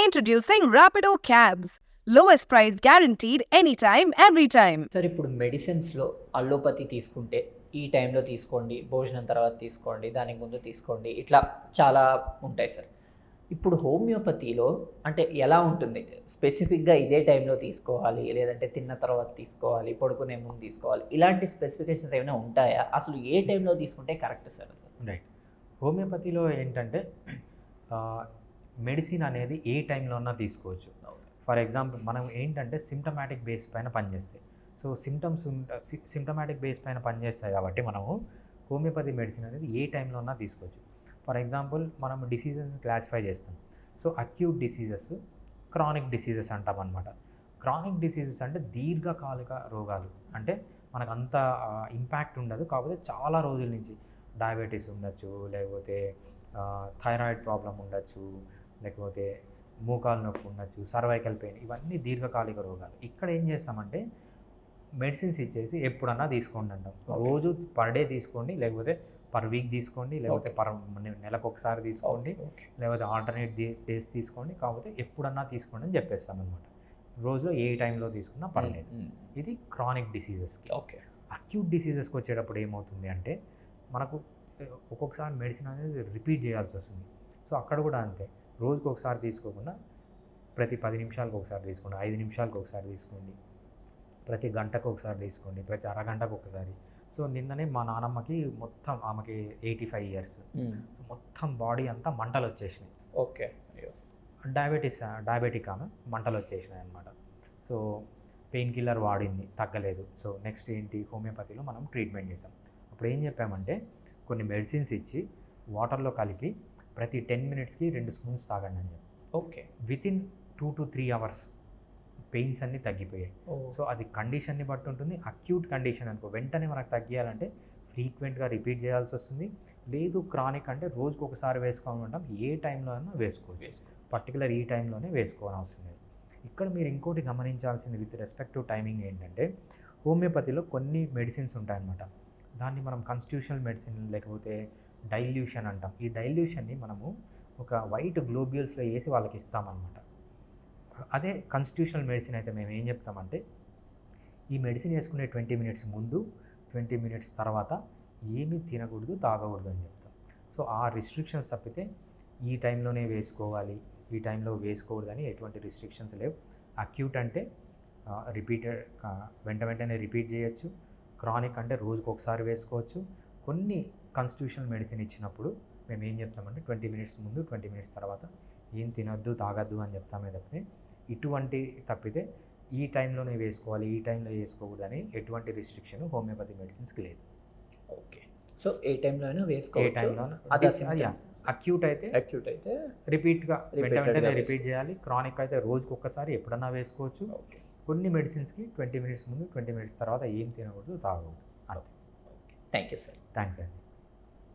Introducing Rapido Cabs. Lowest price guaranteed anytime, every time. Sir ఇప్పుడు మెడిసిన్స్లో allopathy తీసుకుంటే ఈ టైంలో తీసుకోండి భోజనం తర్వాత తీసుకోండి దానికి ముందు తీసుకోండి ఇట్లా చాలా ఉంటాయి సార్ ఇప్పుడు హోమియోపతిలో అంటే ఎలా ఉంటుంది? స్పెసిఫిక్గా ఇదే టైంలో తీసుకోవాలి లేదంటే తిన్న తర్వాత తీసుకోవాలి పడుకునే ముందు తీసుకోవాలి ఇలాంటి స్పెసిఫికేషన్స్ ఏమైనా ఉంటాయా? అసలు ఏ టైంలో తీసుకుంటే కరెక్ట్ సార్ అసలు రైట్ హోమియోపతిలో ఏంటంటే మెడిసిన్ అనేది ఏ టైంలో ఉన్నా తీసుకోవచ్చు. ఫర్ ఎగ్జాంపుల్ మనం ఏంటంటే సిమ్టమాటిక్ బేస్ పైన పనిచేస్తాయి. సో సిమ్టమ్స్ సిమ్టమాటిక్ బేస్ పైన పనిచేస్తాయి కాబట్టి మనము హోమియోపతి మెడిసిన్ అనేది ఏ టైంలో ఉన్నా తీసుకోవచ్చు. ఫర్ ఎగ్జాంపుల్ మనం డిసీజెస్ క్లాసిఫై చేస్తాం. So acute diseases chronic diseases అంటాం అనమాట క్రానిక్ డిసీజెస్ అంటే దీర్ఘకాలిక రోగాలు. అంటే మనకు అంత ఇంపాక్ట్ ఉండదు. కాకపోతే చాలా రోజుల నుంచి డయాబెటీస్ ఉండొచ్చు లేకపోతే థైరాయిడ్ ప్రాబ్లం ఉండొచ్చు లేకపోతే మోకాలు నొప్పి ఉండొచ్చు సర్వైకల్ పెయిన్ ఇవన్నీ దీర్ఘకాలిక రోగాలు. ఇక్కడ ఏం చేస్తామంటే మెడిసిన్స్ ఇచ్చేసి ఎప్పుడన్నా తీసుకోండి అంటాం. రోజు పర్ డే తీసుకోండి లేకపోతే పర్ వీక్ తీసుకోండి లేకపోతే పర్ నెలకు ఒకసారి తీసుకోండి లేకపోతే ఆల్టర్నేట్ డేస్ తీసుకోండి కాకపోతే ఎప్పుడన్నా తీసుకోండి అని చెప్పేస్తాం అనమాట రోజులో ఏ టైంలో తీసుకున్నా పర్లేదు. ఇది క్రానిక్ డిసీజెస్కి. ఓకే. అక్యూట్ డిసీజెస్కి వచ్చేటప్పుడు ఏమవుతుంది అంటే మనకు ఒక్కొక్కసారి మెడిసిన్ అనేది రిపీట్ చేయాల్సి వస్తుంది. సో అక్కడ కూడా అంతే. రోజుకి ఒకసారి తీసుకోకుండా ప్రతి పది నిమిషాలకు ఒకసారి తీసుకోండి ఐదు నిమిషాలకు ఒకసారి తీసుకోండి ప్రతి గంటకు ఒకసారి తీసుకోండి ప్రతి అరగంటకు ఒకసారి. సో నిన్ననే మా నానమ్మకి మొత్తం ఆమెకి ఎయిటీ ఫైవ్ ఇయర్స్. మొత్తం బాడీ అంతా మంటలు వచ్చేసినాయి ఓకే డయాబెటీస్ డయాబెటిక్ ఆమె మంటలు వచ్చేసినాయి అనమాట సో పెయిన్ కిల్లర్ వాడింది తగ్గలేదు. సో నెక్స్ట్ ఏంటి? హోమియోపతిలో మనం ట్రీట్మెంట్ చేసాం అప్పుడు ఏం చెప్పామంటే కొన్ని మెడిసిన్స్ ఇచ్చి వాటర్లో కలిపి ప్రతి టెన్ మినిట్స్కి రెండు స్పూన్స్ తాగండి అని చెప్పి. Okay. Within two to three hours pains అన్నీ తగ్గిపోయాయి. సో అది కండిషన్ని బట్టి ఉంటుంది. అక్యూట్ కండిషన్ అనుకో వెంటనే మనకు తగ్గియాలంటే ఫ్రీక్వెంట్గా రిపీట్ చేయాల్సి వస్తుంది. లేదు క్రానిక్ అంటే రోజుకి ఒకసారి వేసుకోమంటాం ఏ టైంలో అయినా వేసుకోవచ్చు. పర్టికులర్ ఈ టైంలోనే వేసుకోవాలని అవసరం లేదు. ఇక్కడ మీరు ఇంకోటి గమనించాల్సింది విత్ రెస్పెక్ట్ టు టైమింగ్ ఏంటంటే హోమియోపతిలో కొన్ని మెడిసిన్స్ ఉంటాయన్నమాట. దాన్ని మనం కాన్స్టిట్యూషనల్ మెడిసిన్ లేకపోతే డైల్యూషన్ అంటాం. ఈ డైల్యూషన్ని మనము ఒక వైట్ గ్లోబ్యూల్స్లో వేసి వాళ్ళకి ఇస్తామన్నమాట. అదే కాన్స్టిట్యూషనల్ మెడిసిన్ అయితే మేము ఏం చెప్తామంటే ఈ మెడిసిన్ వేసుకునే ట్వంటీ మినిట్స్ ముందు ట్వంటీ మినిట్స్ తర్వాత ఏమీ తినకూడదు తాగకూడదు అని చెప్తాం. సో ఆ రిస్ట్రిక్షన్స్ తప్పితే ఈ టైంలోనే వేసుకోవాలి ఈ టైంలో వేసుకోకూడదు అని ఎటువంటి రిస్ట్రిక్షన్స్ లేవు. అక్యూట్ అంటే రిపీటెడ్ వెంట వెంటనే రిపీట్ చేయొచ్చు. క్రానిక్ అంటే రోజుకు ఒకసారి వేసుకోవచ్చు. కొన్ని కాన్స్టిట్యూషనల్ మెడిసిన్ ఇచ్చినప్పుడు మేము ఏం చెప్తామంటే ట్వంటీ మినిట్స్ ముందు ట్వంటీ మినిట్స్ తర్వాత ఏం తినొద్దు తాగొద్దు అని చెప్తామే తప్పితే ఇటువంటి తప్పితే ఈ టైంలోనే వేసుకోవాలి ఈ టైంలో వేసుకోకూడదు అని ఎటువంటి రిస్ట్రిక్షన్ హోమియోపతి మెడిసిన్స్కి లేదు. ఓకే సో ఏ టైంలో అయినా ఏ టైంలో అదే అక్యూట్ అయితే అక్యూట్ అయితే రిపీట్గా వెంటనే రిపీట్ చేయాలి. క్రానిక్ అయితే రోజుకి ఒక్కసారి ఎప్పుడన్నా వేసుకోవచ్చు. కొన్ని మెడిసిన్స్కి ట్వంటీ మినిట్స్ ముందు ట్వంటీ మినిట్స్ తర్వాత ఏం తినకూడదు తాగకూడదు. అంతే. థ్యాంక్ యూ సార్ థ్యాంక్స్ అండి